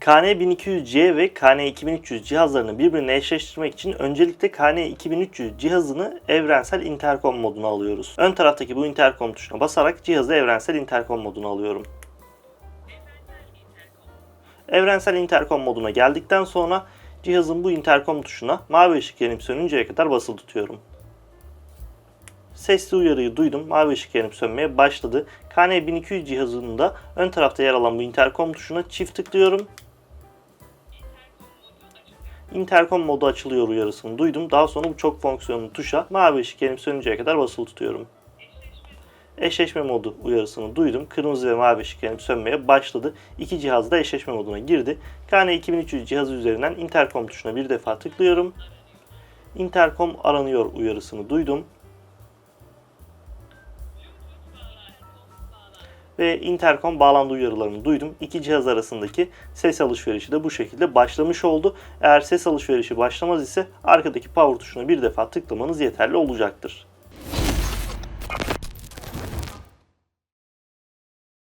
KN1200C ve KN2300 cihazlarını birbirine eşleştirmek için öncelikle KN2300 cihazını evrensel interkom moduna alıyoruz. Ön taraftaki bu interkom tuşuna basarak cihazı evrensel interkom moduna alıyorum. Evrensel interkom moduna geldikten sonra cihazın bu interkom tuşuna mavi ışık yanıp sönünceye kadar basılı tutuyorum. Sesli uyarıyı duydum. Mavi ışık yanıp sönmeye başladı. KN1200 cihazında ön tarafta yer alan bu interkom tuşuna çift tıklıyorum. Interkom modu açılıyor uyarısını duydum. Daha sonra bu çok fonksiyonlu tuşa mavi ışık yanıp sönünceye kadar basılı tutuyorum. Eşleşme modu uyarısını duydum. Kırmızı ve mavi ışık yanıp sönmeye başladı. İki cihaz da eşleşme moduna girdi. KN2300 cihazı üzerinden interkom tuşuna bir defa tıklıyorum. Interkom aranıyor uyarısını duydum. Ve interkom bağlandı uyarılarını duydum. İki cihaz arasındaki ses alışverişi de bu şekilde başlamış oldu. Eğer ses alışverişi başlamaz ise arkadaki power tuşuna bir defa tıklamanız yeterli olacaktır.